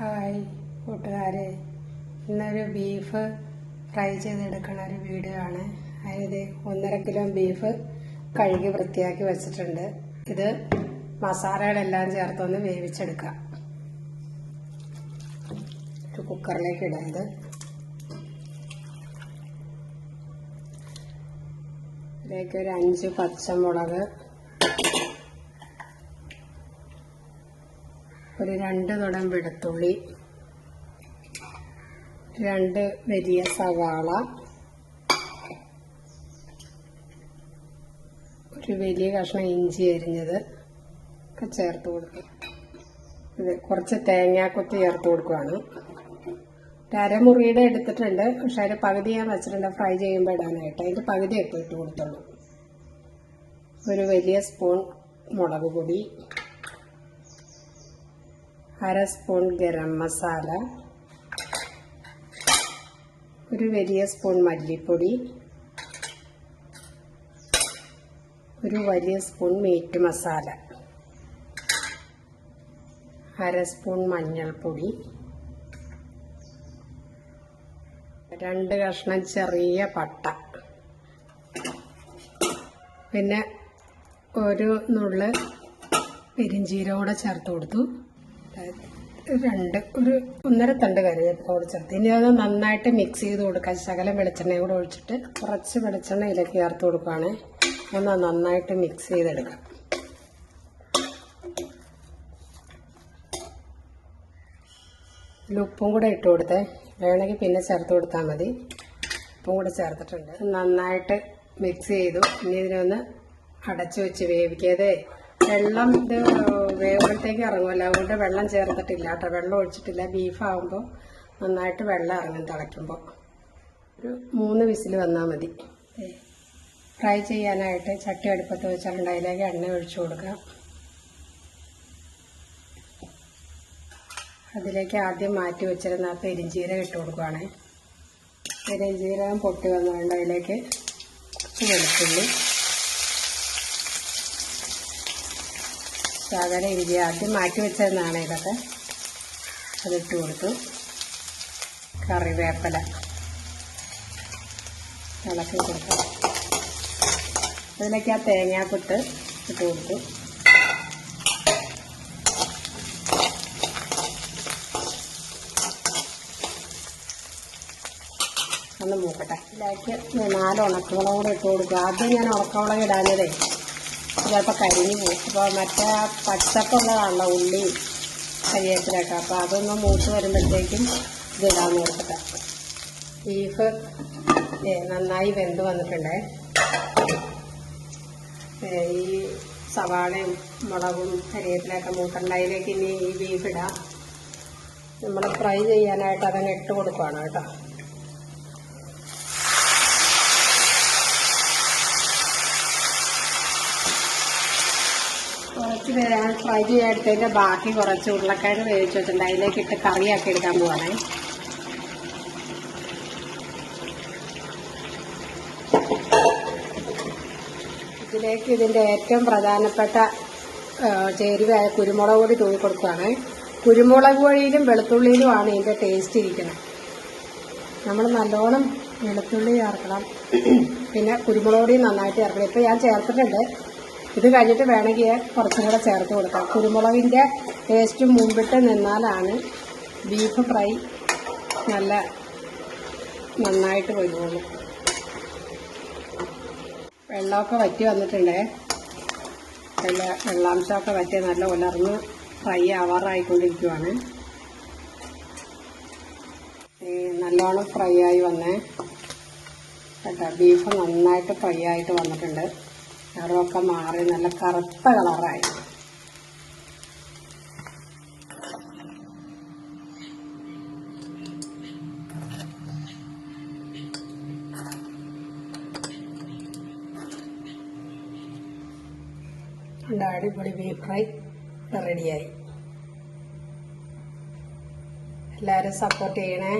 Hi കൂട്ടുകാരെ. ഇന്നൊരു beef fry ചെയ്തെടുക്കണ ഒരു വീഡിയോ ആണ്. അതായത് ഒന്നര കിലോ ബീഫ് കഴുകി വൃത്തിയാക്കി വെച്ചിട്ടുണ്ട്. ഇത് മസാലകളെല്ലാം ചേർത്തൊന്ന് വേവിച്ചെടുക്കാം. ഒരു കുക്കറിലേക്ക് ഇടാം ഇത് ഇതിലേക്ക് ഒരു അഞ്ച് പച്ചമുളക് ഒരു രണ്ട് തുടം വെളുത്തുള്ളി രണ്ട് വലിയ സവാള ഒരു വലിയ കഷ്ണം ഇഞ്ചി അരിഞ്ഞത് ഒക്കെ ചേർത്ത് കൊടുക്കും ഇത് കുറച്ച് തേങ്ങാക്കൊത്ത് ചേർത്ത് കൊടുക്കുവാണ്. അരമുറിയുടെ എടുത്തിട്ടുണ്ട്. പക്ഷെ അതിന് പകുതി ഞാൻ വെച്ചിട്ടുണ്ട്. ഫ്രൈ ചെയ്യുമ്പോൾ ഇടാനായിട്ട്. അതിന്റെ പകുതി ഒക്കെ ഇട്ട് കൊടുത്തുള്ളൂ ഒരു വലിയ സ്പൂൺ മുളക് പൊടി അര സ്പൂൺ ഗരം മസാല ഒരു വലിയ സ്പൂൺ മല്ലിപ്പൊടി ഒരു വലിയ സ്പൂൺ മീറ്റ് മസാല അര സ്പൂൺ മഞ്ഞൾപ്പൊടി രണ്ട് കഷ്ണം ചെറിയ പട്ട പിന്നെ ഒരു നുള്ള് പെരിഞ്ചീരം കൂടെ ചേർത്ത് കൊടുത്തു. രണ്ട് ഒരു ഒന്നര തണ്ട് കറിവേപ്പില കൂടെ ഇനി അത് നന്നായിട്ട് മിക്സ് ചെയ്ത് കൊടുക്കാം. ശകലം വെളിച്ചെണ്ണയും കൂടെ ഒഴിച്ചിട്ട് കുറച്ച് വെളിച്ചെണ്ണ ഇതിലേക്ക് ചേർത്ത് കൊടുക്കുകയാണേ ഒന്ന് നന്നായിട്ട് മിക്സ് ചെയ്തെടുക്കാം. ഇതിൽ ഉപ്പും കൂടെ ഇട്ട് കൊടുത്തേ. വേണമെങ്കിൽ പിന്നെ ചേർത്ത് കൊടുത്താൽ മതി. ഉപ്പും കൂടെ ചേർത്തിട്ടുണ്ട്. നന്നായിട്ട് മിക്സ് ചെയ്തു. ഇനി ഇതിനൊന്ന് അടച്ചു വെച്ച് വേവിക്കാതെ വെള്ളം ഇത് വേവുമ്പോഴത്തേക്ക് ഇറങ്ങുമല്ലോ അതുകൊണ്ട് വെള്ളം ചേർത്തിട്ടില്ല കേട്ടോ. വെള്ളം ഒഴിച്ചിട്ടില്ല. ബീഫാകുമ്പോൾ നന്നായിട്ട് വെള്ളം ഇറങ്ങും തിളയ്ക്കുമ്പോൾ ഒരു മൂന്ന് വിസിൽ വന്നാൽ മതി. ഫ്രൈ ചെയ്യാനായിട്ട് ചട്ടി അടുപ്പത്ത് വെച്ചിട്ടുണ്ട് അതിലേക്ക് എണ്ണ ഒഴിച്ചു കൊടുക്കാം. അതിലേക്ക് ആദ്യം മാറ്റി വെച്ചിരുന്ന ആ പെരിഞ്ചീരകം ഇട്ട് കൊടുക്കുവാണേ. പെരിഞ്ചീരകം പൊട്ടി വന്നുകൊണ്ട് അതിലേക്ക് കുറച്ച് വെളുത്തുള്ളി ശകല ഇഞ്ചി ആദ്യം മാറ്റി വെച്ചതെന്നാണ് ഇതൊക്കെ. അതിട്ട് കൊടുത്തു. കറിവേപ്പില. ഇളക്കി കൊടുത്തു. അതിലേക്ക് ആ തേങ്ങാപ്പിട്ട് ഇട്ട് കൊടുത്തു. ഒന്ന് മൂക്കട്ടെ. ഇതിലേക്ക് നാല് ഉണക്കമുളക് കൂടെ ഇട്ട് കൊടുക്കുക. ആദ്യം ഞാൻ ഉണക്കമുളക് ഇടാഞ്ഞതേ. ചിലപ്പോൾ കരിഞ്ഞു. പോകും അപ്പോൾ മറ്റേ പച്ചപ്പുള്ളതാണല്ലോ ഉള്ളി കരിയേപ്പിലൊക്കെ. അപ്പോൾ അതൊന്ന് മൂത്ത് വരുമ്പോഴത്തേക്കും ഇതിടാൻ നോക്കട്ടെ. ബീഫ് നന്നായി വെന്ത് വന്നിട്ടുണ്ട്. ഈ സവാളയും മുളകും കരിവേപ്പിലൊക്കെ മൂട്ടുണ്ട് അതിലേക്ക് ഇനി ഈ ബീഫ് ഇടാം. നമ്മൾ ഫ്രൈ ചെയ്യാനായിട്ട് അതങ്ങ് ഇട്ട് കൊടുക്കുവാണ് കേട്ടോ. കുറച്ച് ഞാൻ ഫ്രൈ ചെയ്തെടുത്തതിന്റെ ബാക്കി കുറച്ച് ഉരുളക്കിഴങ്ങ് വേവിച്ച് വെച്ചിട്ടുണ്ട്. അതിലേക്ക് ഇട്ട് കറിയാക്കി എടുക്കാൻ പോവാണേ. ഇതിലേക്ക് ഇതിന്റെ ഏറ്റവും പ്രധാനപ്പെട്ട ചേരുവയായ കുരുമുളക് പൊടി തൂങ്ങി കൊടുക്കുകയാണ് കുരുമുളക് പൊടിയിലും വെളുത്തുള്ളിയിലുമാണ് ഇതിന്റെ ടേസ്റ്റ് ഇരിക്കുന്നത്. നമ്മൾ നല്ലോണം വെളുത്തുള്ളി ചേർക്കണം. പിന്നെ കുരുമുളക് പൊടി നന്നായിട്ട് ചേർക്കണം. ഇപ്പം ഞാൻ ചേർത്തിട്ടുണ്ട്. ഇത് കഴിഞ്ഞിട്ട് വേണമെങ്കിൽ കുറച്ചും കൂടെ ചേർത്ത് കൊടുക്കാം. കുരുമുളകിന്റെ ടേസ്റ്റ് മുമ്പിട്ട് നിന്നാലാണ് ബീഫ് ഫ്രൈ നല്ല നന്നായിട്ട് വരുള്ളൂ വെള്ളമൊക്കെ വറ്റി വന്നിട്ടുണ്ടേ. നല്ല വെള്ളാംശമൊക്കെ വറ്റി നല്ല ഉലർന്ന് ഫ്രൈ ആവാറായിക്കൊണ്ടിരിക്കുവാണ്. നല്ലോണം ഫ്രൈ ആയി വന്നേ. കേട്ടോ ബീഫ് നന്നായിട്ട് ഫ്രൈ ആയിട്ട് വന്നിട്ടുണ്ട്. നിറമൊക്കെ മാറി നല്ല കറുത്ത കളറായി. അടിപൊളി ബീഫ് ഫ്രൈ. റെഡിയായി എല്ലാവരും സപ്പോർട്ട് ചെയ്യണേ.